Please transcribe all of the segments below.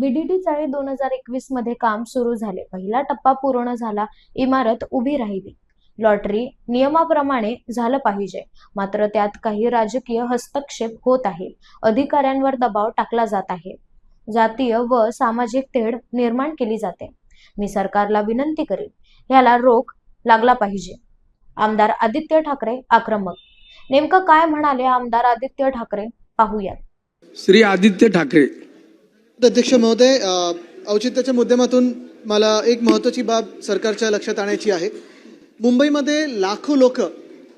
VDD चाळी दोन हजार एकवीसमध्ये काम सुरू झाले. पहिला टप्पा पूर्ण झाला इमारत उभी राहिली. लॉटरी नियमाप्रमाणे झालं पाहिजे. मात्र त्यात काही राजकीय हस्तक्षेप होत आहे अधिकाऱ्यांवर दबाव टाकला जात आहे. जातीय व सामाजिक तेढ निर्माण केली जाते. मी सरकारला विनंती करेन ह्याला रोख लागला पाहिजे. आमदार आदित्य ठाकरे आक्रमक. नेमकं काय म्हणाले आमदार आदित्य ठाकरे? पाहूयात. श्री आदित्य ठाकरे. अध्यक्ष महोदय औचित्याच्या माध्यमातून मला एक महत्त्वाची बाब सरकारच्या लक्षात आणायची आहे. मुंबईमध्ये लाखो लोक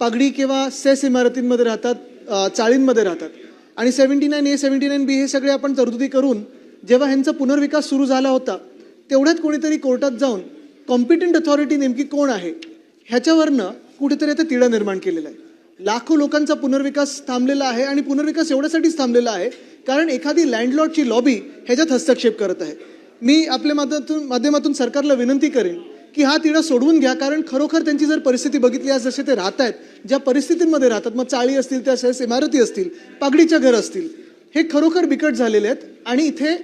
पागडी किंवा सेस इमारतींमध्ये राहतात चाळींमध्ये राहतात. आणि seventy nine A seventy nine B हे सगळे आपण तरतुदी करून जेव्हा ह्यांचा पुनर्विकास सुरू झाला होता तेवढ्यात कोणीतरी कोर्टात जाऊन कॉम्पिटंट अथॉरिटी नेमकी कोण आहे ह्याच्यावरनं कुठेतरी आता तिढा निर्माण केलेला आहे. लाखो लोकांचा पुनर्विकास थांबलेला आहे आणि पुनर्विकास एवढ्यासाठीच थांबलेला आहे कारण एखादी लँडलॉर्डची लॉबी ह्याच्यात हस्तक्षेप करत आहे. मी आपल्या माध्यमातून माध्यमातून सरकारला विनंती करेन की हा तिढा सोडवून घ्या कारण खरोखर त्यांची जर परिस्थिती बघितली आज जसे ते राहत आहेत ज्या परिस्थितींमध्ये राहतात मग चाळी असतील त्या इमारती असतील पागडीच्या घर असतील हे खरोखर बिकट झालेले आहेत आणि इथे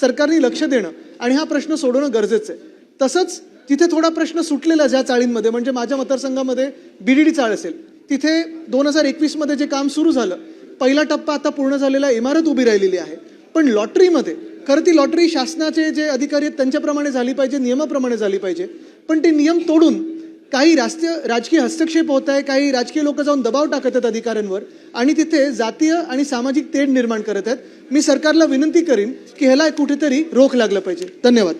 सरकारने लक्ष देणं आणि हा प्रश्न सोडवणं गरजेचं आहे. तसंच तिथे थोडा प्रश्न सुटलेला ज्या चाळींमध्ये म्हणजे माझ्या मतदारसंघामध्ये बीडीडी चाळ असेल तिथे दोन हजार एकवीसमध्ये जे काम सुरू झालं पहिला टप्पा आता पूर्ण झालेला इमारत उभी राहिलेली आहे. पण लॉटरीमध्ये खरं ती लॉटरी शासनाचे जे अधिकारी आहेत त्यांच्याप्रमाणे झाली पाहिजे नियमाप्रमाणे झाली पाहिजे. पण ते नियम तोडून काही राष्ट्रीय राजकीय हस्तक्षेप होत आहे काही राजकीय लोक जाऊन दबाव टाकत आहेत अधिकाऱ्यांवर आणि तिथे जातीय आणि सामाजिक तेढ निर्माण करत आहेत. मी सरकारला विनंती करीन की ह्याला कुठेतरी रोख लागलं पाहिजे. धन्यवाद.